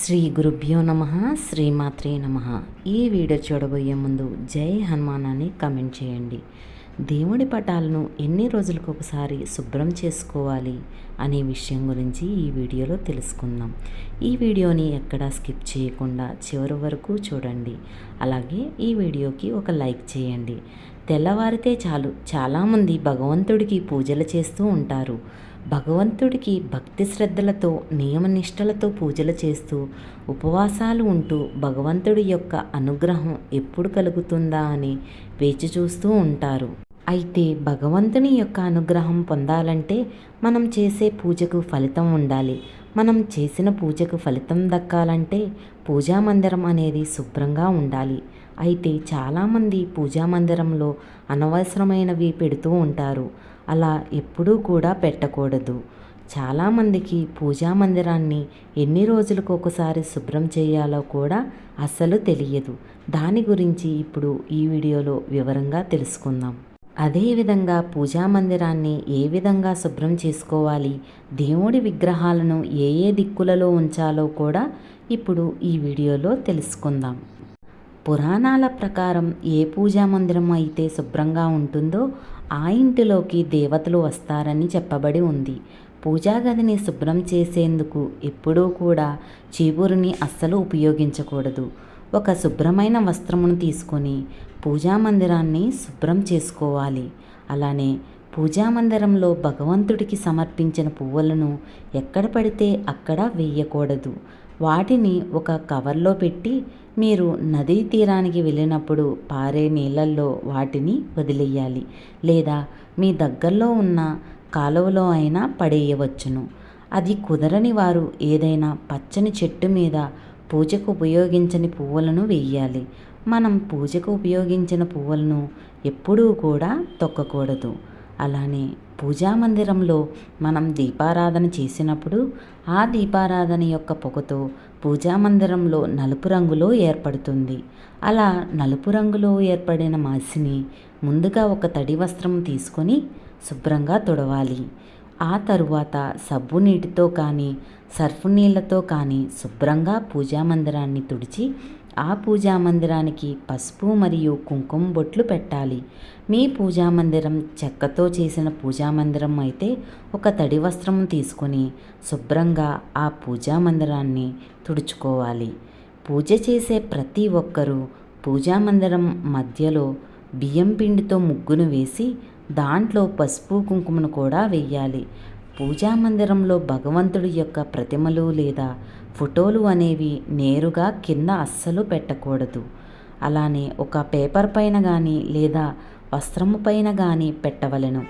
శ్రీ గురుభ్యో నమ శ్రీమాత్రే నమ. ఈ వీడియో చూడబోయే ముందు జై హనుమాన్ అని కమెంట్ చేయండి. దేవుడి పటాలను ఎన్ని రోజులకు ఒకసారి శుభ్రం చేసుకోవాలి అనే విషయం గురించి ఈ వీడియోలో తెలుసుకుందాం. ఈ వీడియోని ఎక్కడా స్కిప్ చేయకుండా చివరి వరకు చూడండి. అలాగే ఈ వీడియోకి ఒక లైక్ చేయండి. తెల్లవారితే చాలు చాలామంది భగవంతుడికి పూజలు చేస్తూ ఉంటారు. భగవంతుడికి భక్తి శ్రద్ధలతో నియమనిష్టలతో పూజలు చేస్తూ ఉపవాసాలు ఉంటూ భగవంతుడి యొక్క అనుగ్రహం ఎప్పుడు కలుగుతుందా అని వేచి చూస్తూ ఉంటారు. అయితే భగవంతుని యొక్క అనుగ్రహం పొందాలంటే మనం చేసే పూజకు ఫలితం ఉండాలి. మనం చేసిన పూజకు ఫలితం దక్కాలంటే పూజా మందిరం అనేది శుభ్రంగా ఉండాలి. అయితే చాలామంది పూజా మందిరంలో అనవసరమైనవి పెడుతూ ఉంటారు. అలా ఎప్పుడూ కూడా పెట్టకూడదు. చాలామందికి పూజా మందిరాన్ని ఎన్ని రోజులకు ఒకసారి శుభ్రం చేయాలో కూడా అస్సలు తెలియదు. దాని గురించి ఇప్పుడు ఈ వీడియోలో వివరంగా తెలుసుకుందాం. అదేవిధంగా పూజా మందిరాన్ని ఏ విధంగా శుభ్రం చేసుకోవాలి దేవుడి విగ్రహాలను ఏ ఏ దిక్కులలో ఉంచాలో కూడా ఇప్పుడు ఈ వీడియోలో తెలుసుకుందాం. పురాణాల ప్రకారం ఏ పూజా మందిరం అయితే శుభ్రంగా ఉంటుందో ఆ ఇంటిలోకి దేవతలు వస్తారని చెప్పబడి ఉంది. పూజా గదిని శుభ్రం చేసేందుకు ఎప్పుడూ కూడా చీపురుని అస్సలు ఉపయోగించకూడదు. ఒక శుభ్రమైన వస్త్రమును తీసుకొని పూజా మందిరాన్ని శుభ్రం చేసుకోవాలి. అలానే పూజా మందిరంలో భగవంతుడికి సమర్పించిన పువ్వులను ఎక్కడ పడితే అక్కడ వేయకూడదు. వాటిని ఒక కవర్లో పెట్టి మీరు నదీ తీరానికి వెళ్ళినప్పుడు పారే నీళ్ళల్లో వాటిని వదిలేయాలి. లేదా మీ దగ్గరలో ఉన్న కాలువలో అయినా పడేయవచ్చును. అది కుదరని వారు ఏదైనా పచ్చని చెట్టు మీద పూజకు ఉపయోగించని పువ్వులను వేయాలి. మనం పూజకు ఉపయోగించిన పువ్వులను ఎప్పుడూ కూడా తొక్కకూడదు. అలానే పూజా మందిరంలో మనం దీపారాధన చేసినప్పుడు ఆ దీపారాధన యొక్క పొగతో పూజా మందిరంలో నలుపు రంగులో ఏర్పడుతుంది. అలా నలుపు రంగులో ఏర్పడిన మాసిని ముందుగా ఒక తడి వస్త్రం తీసుకొని శుభ్రంగా తుడవాలి. ఆ తరువాత సబ్బు నీటితో కానీ సర్ఫ్ నీళ్ళతో కానీ శుభ్రంగా పూజా మందిరాన్ని తుడిచి ఆ పూజా మందిరానికి పసుపు మరియు కుంకుమ బొట్లు పెట్టాలి. మీ పూజా మందిరం చెక్కతో చేసిన పూజా మందిరం అయితే ఒక తడి వస్త్రం తీసుకొని శుభ్రంగా ఆ పూజా మందిరాన్ని తుడుచుకోవాలి. పూజ చేసే ప్రతి ఒక్కరూ పూజా మందిరం మధ్యలో బియ్యం పిండితో ముగ్గును వేసి దాంట్లో పసుపు కుంకుమను కూడా వేయాలి. పూజా మందిరంలో భగవంతుడి యొక్క ప్రతిమలు లేదా ఫోటోలు అనేవి నేరుగా కింద అస్సలు పెట్టకూడదు. అలానే ఒక పేపర్ పైన కానీ లేదా వస్త్రము పైన కానీ పెట్టవలెను.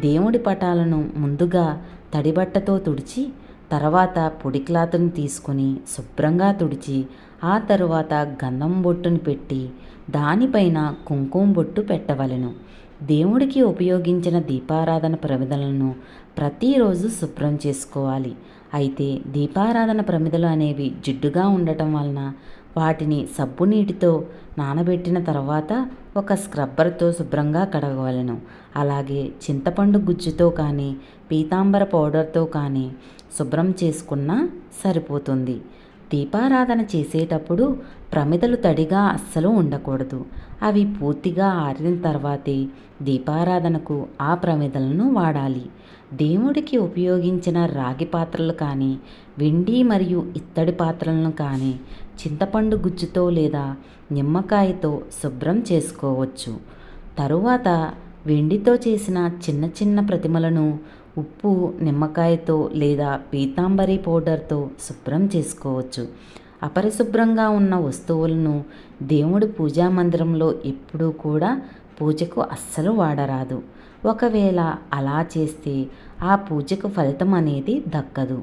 దేవుడి పటాలను ముందుగా తడిబట్టతో తుడిచి తర్వాత పొడి క్లాత్ని తీసుకుని శుభ్రంగా తుడిచి ఆ తరువాత గంధం బొట్టుని పెట్టి దానిపైన కుంకుమ బొట్టు పెట్టవలెను. దేవుడికి ఉపయోగించిన దీపారాధన ప్రమిదలను ప్రతిరోజు శుభ్రం చేసుకోవాలి. అయితే దీపారాధన ప్రమిదలు అనేవి జిడ్డుగా ఉండటం వలన వాటిని సబ్బు నీటితో నానబెట్టిన తర్వాత ఒక స్క్రబ్బర్తో శుభ్రంగా కడగవలను. అలాగే చింతపండు గుజ్జుతో కానీ పీతాంబర పౌడర్తో కానీ శుభ్రం చేసుకున్నా సరిపోతుంది. దీపారాధన చేసేటప్పుడు ప్రమిదలు తడిగా అస్సలు ఉండకూడదు. అవి పూర్తిగా ఆరిన తర్వాతే దీపారాధనకు ఆ ప్రమిదలను వాడాలి. దేవుడికి ఉపయోగించిన రాగి పాత్రలు కానీ వెండి మరియు ఇత్తడి పాత్రలను కానీ చింతపండు గుజ్జుతో లేదా నిమ్మకాయతో శుభ్రం చేసుకోవచ్చు. తరువాత వెండితో చేసిన చిన్న చిన్న ప్రతిమలను ఉప్పు నిమ్మకాయతో లేదా పీతాంబరి పౌడర్తో శుభ్రం చేసుకోవచ్చు. అపరిశుభ్రంగా ఉన్న వస్తువులను దేవుడి పూజా మందిరంలో ఎప్పుడూ కూడా పూజకు అస్సలు వాడరాదు. ఒకవేళ అలా చేస్తే ఆ పూజకు ఫలితం అనేది దక్కదు.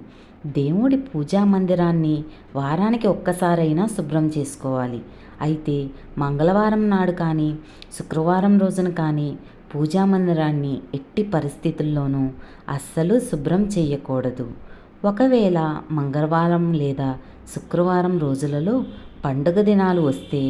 దేవుడి పూజా మందిరాన్ని వారానికి ఒక్కసారైనా శుభ్రం చేసుకోవాలి. అయితే మంగళవారం నాడు కానీ శుక్రవారం రోజున కానీ పూజా మందిరాన్ని ఎట్టి పరిస్థితుల్లోనూ అస్సలు శుభ్రం చేయకూడదు. ఒకవేళ మంగళవారం లేదా శుక్రవారం రోజులలో పండుగ దినాలు వస్తే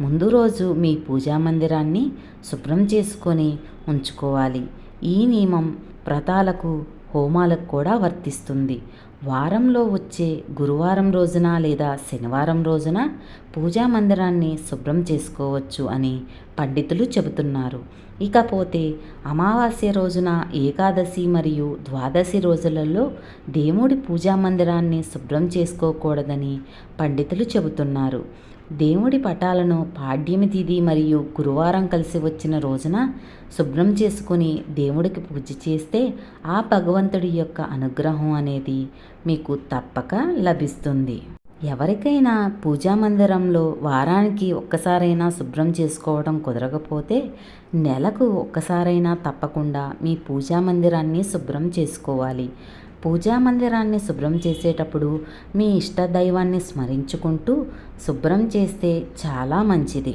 ముందు రోజు మీ పూజా మందిరాన్ని శుభ్రం చేసుకొని ఉంచుకోవాలి. ఈ నియమం వ్రతాలకు హోమాలకు కూడా వర్తిస్తుంది. వారంలో వచ్చే గురువారం రోజున లేదా శనివారం రోజున పూజా మందిరాన్ని శుభ్రం చేసుకోవచ్చు అని పండితులు చెబుతున్నారు. ఇకపోతే అమావాస్య రోజున ఏకాదశి మరియు ద్వాదశి రోజులలో దేవుడి పూజా మందిరాన్ని శుభ్రం చేసుకోకూడదని పండితులు చెబుతున్నారు. దేవుడి పటాలను పాడ్యమి తిథి మరియు గురువారం కలిసి వచ్చిన రోజున శుభ్రం చేసుకుని దేవుడికి పూజ చేస్తే ఆ భగవంతుడి యొక్క అనుగ్రహం అనేది మీకు తప్పక లభిస్తుంది. ఎవరికైనా పూజా మందిరంలో వారానికి ఒక్కసారైనా శుభ్రం చేసుకోవడం కుదరకపోతే నెలకు ఒక్కసారైనా తప్పకుండా మీ పూజా మందిరాన్ని శుభ్రం చేసుకోవాలి. పూజా మందిరాన్ని శుభ్రం చేసేటప్పుడు మీ ఇష్ట దైవాన్ని స్మరించుకుంటూ శుభ్రం చేస్తే చాలా మంచిది.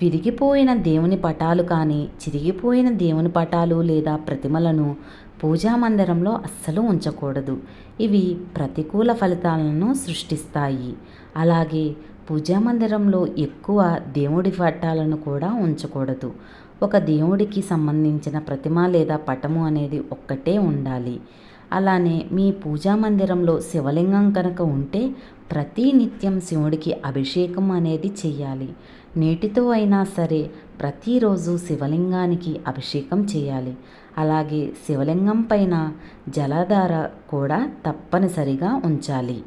విరిగిపోయిన దేవుని పటాలు కానీ చిరిగిపోయిన దేవుని పటాలు లేదా ప్రతిమలను పూజా మందిరంలో అస్సలు ఉంచకూడదు. ఇవి ప్రతికూల ఫలితాలను సృష్టిస్తాయి. అలాగే పూజా మందిరంలో ఎక్కువ దేవుడి పటాలను కూడా ఉంచకూడదు. ఒక దేవుడికి సంబంధించిన ప్రతిమ లేదా పటము అనేది ఒక్కటే ఉండాలి. అలానే మీ పూజా మందిరంలో శివలింగం కనుక ఉంటే ప్రతి నిత్యం శివుడికి అభిషేకం అనేది చేయాలి నీటితో అయినా సరే ప్రతిరోజు శివలింగానికి అభిషేకం చేయాలి అలాగే శివలింగం పైన జలధార కూడా తప్పనిసరిగా ఉంచాలి.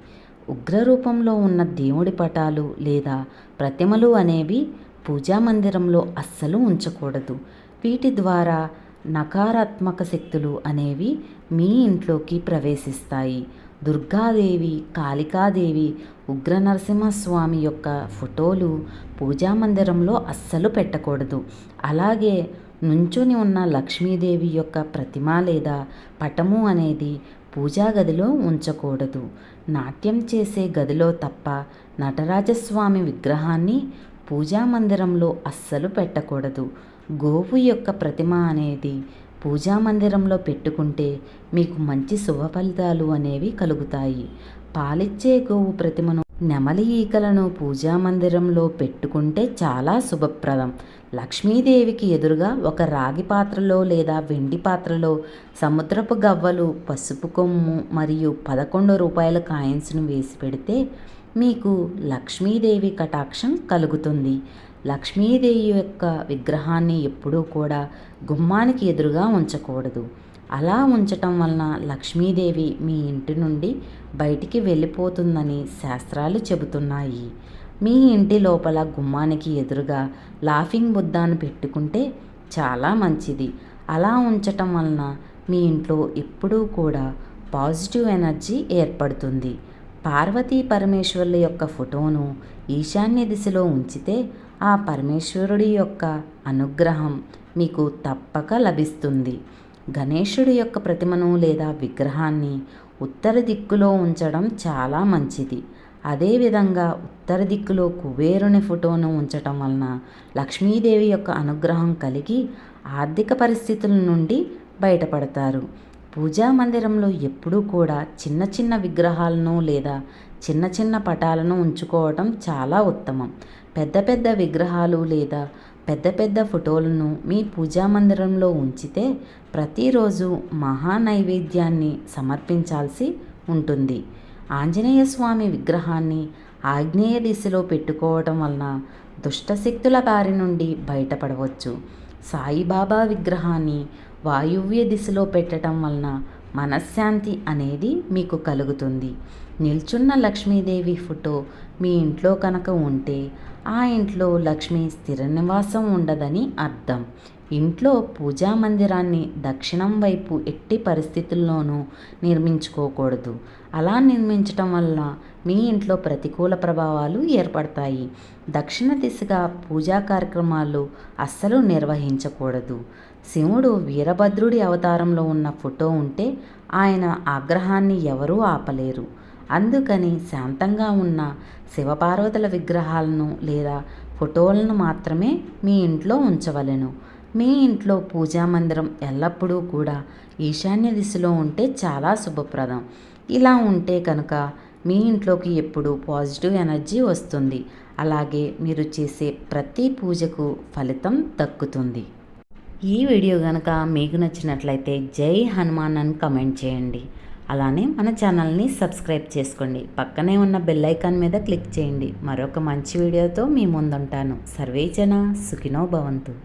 ఉగ్రరూపంలో ఉన్న దేవుడి పటాలు లేదా ప్రతిమలు అనేవి పూజా మందిరంలో అస్సలు ఉంచకూడదు. వీటి ద్వారా నకారాత్మక శక్తులు అనేవి మీ ఇంట్లోకి ప్రవేశిస్తాయి. దుర్గాదేవి కాళికాదేవి ఉగ్ర నరసింహస్వామి యొక్క ఫోటోలు పూజా మందిరంలో అస్సలు పెట్టకూడదు. అలాగే నుంచుని ఉన్న లక్ష్మీదేవి యొక్క ప్రతిమ లేదా పటము అనేది పూజా గదిలో ఉంచకూడదు. నాట్యం చేసే గదిలో తప్ప నటరాజస్వామి విగ్రహాన్ని పూజా మందిరంలో అస్సలు పెట్టకూడదు. గోవు యొక్క ప్రతిమ అనేది పూజా మందిరంలో పెట్టుకుంటే మీకు మంచి శుభ ఫలితాలు అనేవి కలుగుతాయి. పాలిచ్చే గోవు ప్రతిమను నెమలి ఈకలను పూజా మందిరంలో పెట్టుకుంటే చాలా శుభప్రదం. లక్ష్మీదేవికి ఎదురుగా ఒక రాగి పాత్రలో లేదా వెండి పాత్రలో సముద్రపు గవ్వలు పసుపు కొమ్ము మరియు పదకొండు రూపాయల కాయిన్స్ను వేసి పెడితే మీకు లక్ష్మీదేవి కటాక్షం కలుగుతుంది. లక్ష్మీదేవి యొక్క విగ్రహాన్ని ఎప్పుడూ కూడా గుమ్మానికి ఎదురుగా ఉంచకూడదు. అలా ఉంచటం వలన లక్ష్మీదేవి మీ ఇంటి నుండి బయటికి వెళ్ళిపోతుందని శాస్త్రాలు చెబుతున్నాయి. మీ ఇంటి లోపల గుమ్మానికి ఎదురుగా లాఫింగ్ బుద్ధాను పెట్టుకుంటే చాలా మంచిది. అలా ఉంచటం వలన మీ ఇంట్లో ఎప్పుడూ కూడా పాజిటివ్ ఎనర్జీ ఏర్పడుతుంది. పార్వతీ పరమేశ్వర్ల యొక్క ఫోటోను ఈశాన్య దిశలో ఉంచితే ఆ పరమేశ్వరుడి యొక్క అనుగ్రహం మీకు తప్పక లభిస్తుంది. గణేశుడి యొక్క ప్రతిమను లేదా విగ్రహాన్ని ఉత్తర దిక్కులో ఉంచడం చాలా మంచిది. అదేవిధంగా ఉత్తర దిక్కులో కుబేరుని ఫోటోను ఉంచటం వలన లక్ష్మీదేవి యొక్క అనుగ్రహం కలిగి ఆర్థిక పరిస్థితుల నుండి బయటపడతారు. పూజా మందిరంలో ఎప్పుడూ కూడా చిన్న చిన్న విగ్రహాలను లేదా చిన్న చిన్న పటాలను ఉంచుకోవటం చాలా ఉత్తమం. పెద్ద పెద్ద విగ్రహాలు లేదా పెద్ద పెద్ద ఫోటోలను మీ పూజా మందిరంలో ఉంచితే ప్రతిరోజు మహా నైవేద్యాన్ని సమర్పించాల్సి ఉంటుంది. ఆంజనేయ స్వామి విగ్రహాన్ని ఆగ్నేయ దిశలో పెట్టుకోవటం వలన దుష్టశక్తుల బారి నుండి బయటపడవచ్చు. సాయిబాబా విగ్రహాన్ని వాయువ్య దిశలో పెట్టడం వలన మనశ్శాంతి అనేది మీకు కలుగుతుంది. నిల్చున్న లక్ష్మీదేవి ఫోటో మీ ఇంట్లో కనుక ఉంటే ఆ ఇంట్లో లక్ష్మి స్థిర నివాసం ఉండదని అర్థం. ఇంట్లో పూజా మందిరాన్ని దక్షిణం వైపు ఎట్టి పరిస్థితుల్లోనూ నిర్మించుకోకూడదు. అలా నిర్మించటం వల్ల మీ ఇంట్లో ప్రతికూల ప్రభావాలు ఏర్పడతాయి. దక్షిణ దిశగా పూజా కార్యక్రమాలు అస్సలు నిర్వహించకూడదు. శివుడు వీరభద్రుడి అవతారంలో ఉన్న ఫోటో ఉంటే ఆయన ఆగ్రహాన్ని ఎవరూ ఆపలేరు. అందుకని శాంతంగా ఉన్న శివపార్వతుల విగ్రహాలను లేదా ఫోటోలను మాత్రమే మీ ఇంట్లో ఉంచవలెను. మీ ఇంట్లో పూజా మందిరం ఎల్లప్పుడూ కూడా ఈశాన్య దిశలో ఉంటే చాలా శుభప్రదం. ఇలా ఉంటే కనుక మీ ఇంట్లోకి ఎప్పుడు పాజిటివ్ ఎనర్జీ వస్తుంది. అలాగే మీరు చేసే ప్రతి పూజకు ఫలితం దక్కుతుంది. ఈ వీడియో కనుక మీకు నచ్చినట్లయితే జై హనుమాన్ అని కమెంట్ చేయండి. అలానే మన ఛానల్ని సబ్స్క్రైబ్ చేసుకోండి. పక్కనే ఉన్న బెల్ ఐకాన్ మీద క్లిక్ చేయండి. మరొక మంచి వీడియోతో మీ ముందుంటాను. సర్వేజన సుఖినో భవంతు.